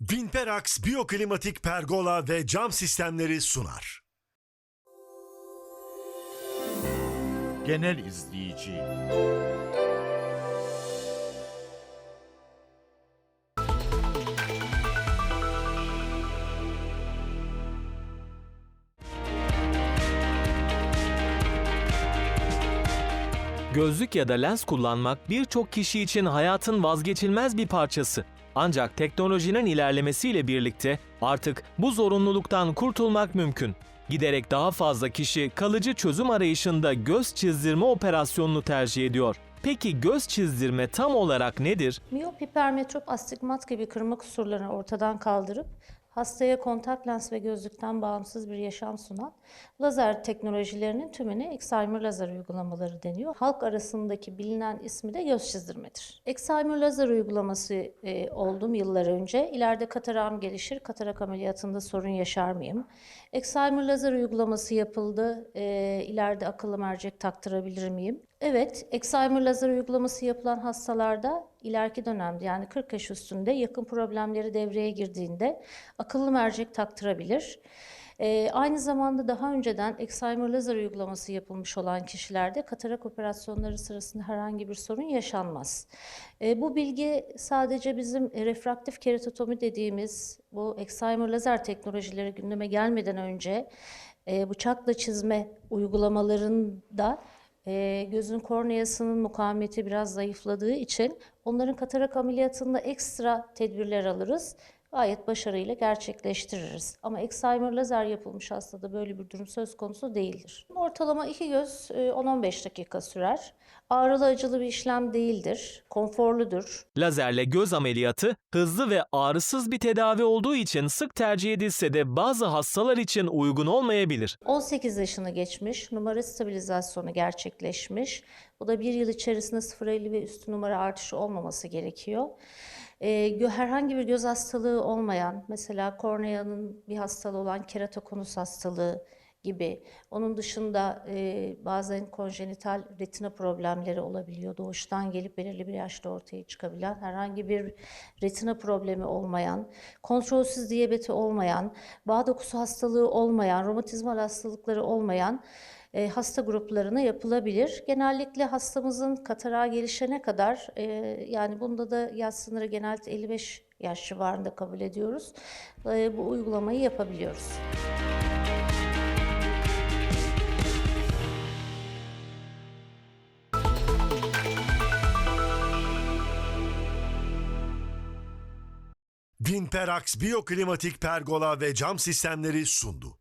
Vinperax Biyoklimatik Pergola ve Cam Sistemleri sunar. Genel izleyici. Gözlük ya da lens kullanmak birçok kişi için hayatın vazgeçilmez bir parçası. Ancak teknolojinin ilerlemesiyle birlikte artık bu zorunluluktan kurtulmak mümkün. Giderek daha fazla kişi kalıcı çözüm arayışında göz çizdirme operasyonunu tercih ediyor. Peki göz çizdirme tam olarak nedir? Miyop, hipermetrop, astigmat gibi kırma kusurlarını ortadan kaldırıp hastaya kontak lens ve gözlükten bağımsız bir yaşam sunan lazer teknolojilerinin tümüne Excimer lazer uygulamaları deniyor. Halk arasındaki bilinen ismi de göz çizdirmedir. Excimer lazer uygulaması e, oldum yıllar önce. İleride kataram gelişir, katarak ameliyatında sorun yaşar mıyım? Excimer lazer uygulaması yapıldı. E, ileride akıllı mercek taktırabilir miyim? Evet, Excimer lazer uygulaması yapılan hastalarda ileriki dönemde yani 40 yaş üstünde yakın problemleri devreye girdiğinde akıllı mercek taktırabilir. Ee, aynı zamanda daha önceden Excimer lazer uygulaması yapılmış olan kişilerde katarak operasyonları sırasında herhangi bir sorun yaşanmaz. Ee, bu bilgi sadece bizim e, refraktif keratotomi dediğimiz bu Excimer lazer teknolojileri gündeme gelmeden önce e, bıçakla çizme uygulamalarında e, gözün korneasının mukavemeti biraz zayıfladığı için onların katarak ameliyatında ekstra tedbirler alırız. Gayet başarıyla gerçekleştiririz. Ama Excimer lazer yapılmış hastada böyle bir durum söz konusu değildir. Ortalama iki göz e, 10-15 dakika sürer. Ağrılı acılı bir işlem değildir. Konforludur. Lazerle göz ameliyatı hızlı ve ağrısız bir tedavi olduğu için sık tercih edilse de bazı hastalar için uygun olmayabilir. 18 yaşını geçmiş, numara stabilizasyonu gerçekleşmiş. Bu da bir yıl içerisinde 0.50 ve üstü numara artışı olmaması gerekiyor. Gö- herhangi bir göz hastalığı olmayan, mesela korneanın bir hastalığı olan keratokonus hastalığı gibi. Onun dışında e, bazen konjenital retina problemleri olabiliyor. Doğuştan gelip belirli bir yaşta ortaya çıkabilen, herhangi bir retina problemi olmayan, kontrolsüz diyabeti olmayan, bağ dokusu hastalığı olmayan, romatizmal hastalıkları olmayan e, hasta gruplarına yapılabilir. Genellikle hastamızın katarağa gelişene kadar, e, yani bunda da yaş sınırı genelde 55 yaş civarında kabul ediyoruz. E, bu uygulamayı yapabiliyoruz. Vinperax Biyoklimatik Pergola ve Cam Sistemleri sundu.